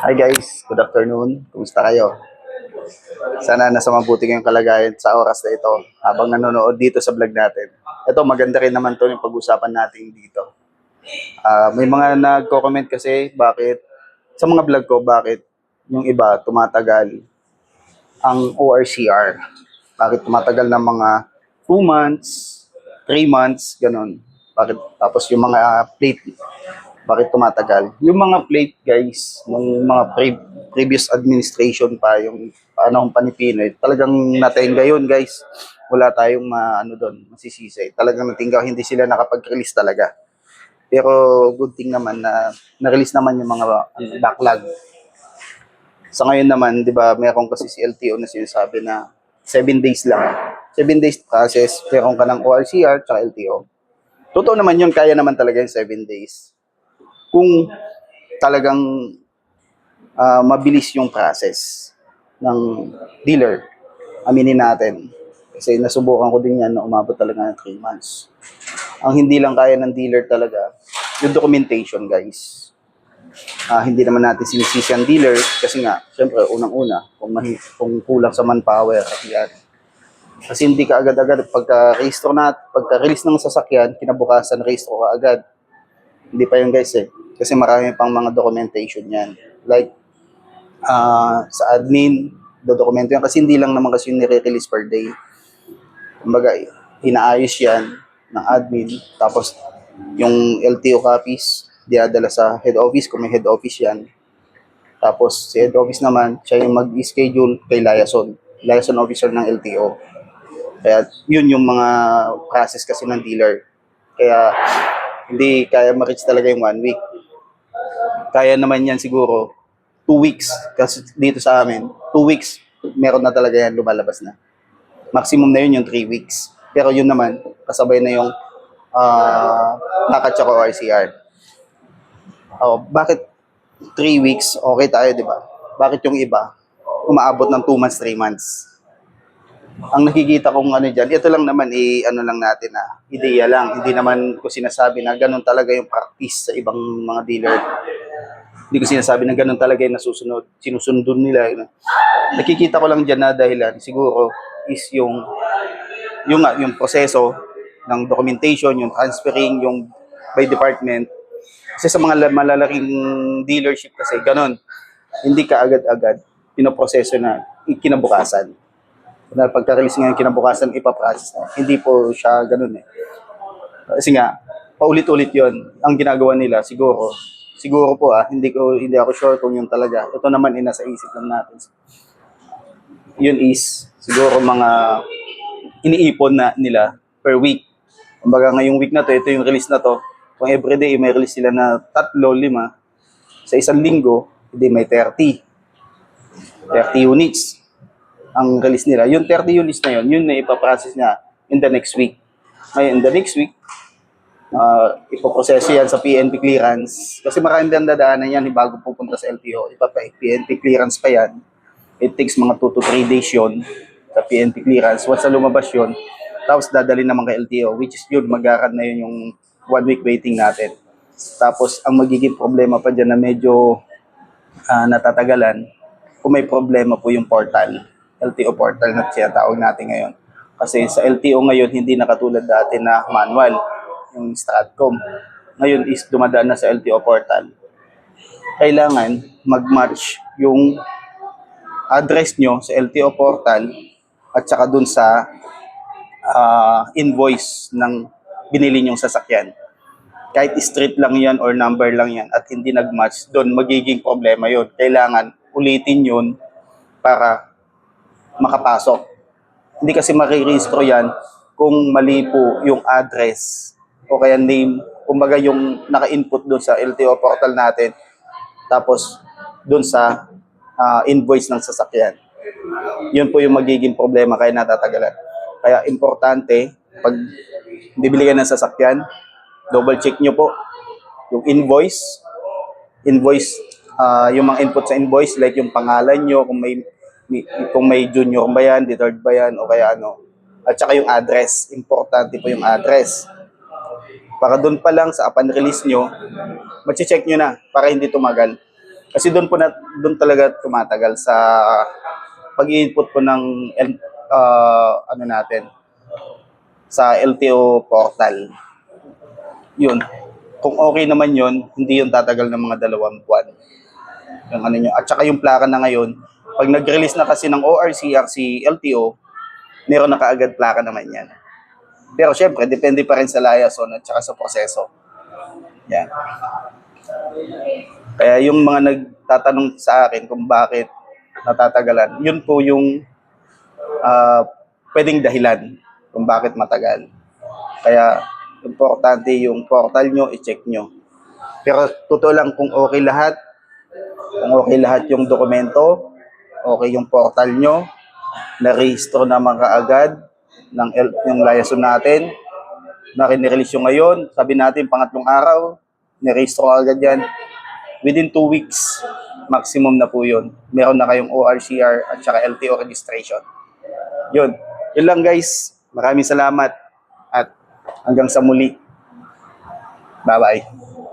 Hi guys, good afternoon. Kumusta kayo? Sana nasa mabuti kayong kalagayan sa oras na ito habang nanonood dito sa vlog natin. Ito, maganda rin naman to yung pag-usapan natin dito. Ah, may mga nagko-comment kasi bakit sa mga vlog ko bakit yung iba tumatagal ang ORCR. Bakit tumatagal ng mga 2 months, 3 months, ganun. Bakit tapos yung mga plate bakit tumatagal? Yung mga plate guys, nung mga pre- previous administration pa, yung panahon pa ni Pinoy, talagang natenga yun guys. Wala tayong ma, ano doon, masisisi. Talagang natingga, hindi sila nakapag-release talaga. Pero good thing naman na na-release naman yung mga backlog. Sa ngayon naman, di ba, meron kasi si LTO na sinasabi na 7 days lang. 7 days process, meron ka ng ORCR tsaka LTO. Totoo naman yun, kaya naman talaga yung 7 days kung talagang ah, mabilis yung process ng dealer, aminin natin. Kasi nasubukan ko din yan na umabot talaga ng 3 months. Ang hindi lang kaya ng dealer talaga, yung documentation guys. Ah, hindi naman natin sinisisi ang dealer kasi nga, syempre, unang-una, kung, kung kulang sa manpower at yan. Kasi hindi ka agad-agad, pagka-rehistro na, pagka-release ng sasakyan, kinabukasan, rehistro ka agad. Hindi pa yun guys eh. Kasi marami pang mga documentation yan. Like, ah sa admin, dodokumento yan. Kasi hindi lang naman kasi yung nire-release per day. Kumbaga, inaayos yan ng admin. Tapos, yung LTO copies, diadala sa head office kung may head office yan. Tapos, si head office naman, siya yung mag-schedule kay liaison. Liaison officer ng LTO. Kaya, yun yung mga process kasi ng dealer. Kaya, hindi kaya ma-reach talaga yung one week. Kaya naman yan siguro two weeks. Kasi dito sa amin, two weeks, meron na talaga yan lumalabas na. Maximum na yun yung three weeks. Pero yun naman, kasabay na yung uh, nakat tsaka RCR. Oh, bakit three weeks, okay tayo, di ba? Bakit yung iba, umaabot ng two months, three months? ang nakikita kong ano dyan, ito lang naman, i ano lang natin na, ideya lang. Hindi naman ko sinasabi na ganun talaga yung practice sa ibang mga dealer. Hindi ko sinasabi na ganun talaga yung nasusunod, sinusundon nila. Yun. Nakikita ko lang dyan na dahilan, siguro, is yung, yung, yung proseso ng documentation, yung transferring, yung by department. Kasi sa mga la- malalaking dealership kasi, ganun. Hindi ka agad-agad pinoproseso na kinabukasan na pagka-release ngayon kinabukasan ipaprocess na. Hindi po siya ganun eh. Kasi nga, paulit-ulit yon ang ginagawa nila siguro. Siguro po ah, hindi ko hindi ako sure kung yun talaga. Ito naman ay nasa isip lang natin. Yun is siguro mga iniipon na nila per week. Kumbaga ngayong week na to, ito yung release na to. Kung everyday may release sila na tatlo, lima, sa isang linggo, hindi may 30. 30 units ang release nila. Yung 30 units na yun, yun na ipaprocess niya in the next week. Ngayon, in the next week, uh, ipoproseso yan sa PNP clearance. Kasi maraming din dadaanan yan eh, bago pupunta sa LTO. Ipa pa, PNP clearance pa yan. It takes mga 2 to 3 days yun sa PNP clearance. Once na lumabas yun, tapos dadali naman kay LTO, which is yun, mag na yun yung one week waiting natin. Tapos, ang magiging problema pa dyan na medyo ah, natatagalan, kung may problema po yung portal. LTO portal na tinatawag natin ngayon. Kasi sa LTO ngayon, hindi na katulad dati na manual, yung Stratcom. Ngayon is dumadaan na sa LTO portal. Kailangan mag-match yung address nyo sa LTO portal at saka dun sa ah, invoice ng binili nyong sasakyan. Kahit street lang yan or number lang yan at hindi nag-match, doon magiging problema yon. Kailangan ulitin yun para makapasok. Hindi kasi marirehistro yan kung mali po yung address o kaya name, kumbaga yung naka-input doon sa LTO portal natin, tapos doon sa ah, invoice ng sasakyan. Yun po yung magiging problema kaya natatagalan. Kaya importante, pag bibili ka ng sasakyan, double check nyo po yung invoice, invoice, ah, yung mga input sa invoice, like yung pangalan nyo, kung may may- kung may junior ba yan, third ba yan, o kaya ano. At saka yung address. Importante po yung address. Para doon pa lang sa upon release nyo, check nyo na para hindi tumagal. Kasi doon po na, doon talaga tumatagal sa pag-input po ng ah, ano natin sa LTO portal. Yun. Kung okay naman yun, hindi yun tatagal ng mga dalawang buwan. Yung ano nyo. At saka yung plaka na ngayon, pag nag-release na kasi ng ORCR si LTO, meron na kaagad plaka naman yan. Pero syempre, depende pa rin sa liaison at saka sa proseso. Yan. Kaya yung mga nagtatanong sa akin kung bakit natatagalan, yun po yung ah, pwedeng dahilan kung bakit matagal. Kaya importante yung portal nyo, i-check nyo. Pero totoo lang kung okay lahat, kung okay lahat yung dokumento, okay yung portal nyo, na-rehistro naman kaagad ng L- yung liaison natin, na release yung ngayon, sabi natin pangatlong araw, nirehistro agad yan. Within two weeks, maximum na po yun. Meron na kayong ORCR at saka LTO registration. Yun. Yun lang guys. Maraming salamat at hanggang sa muli. Bye-bye.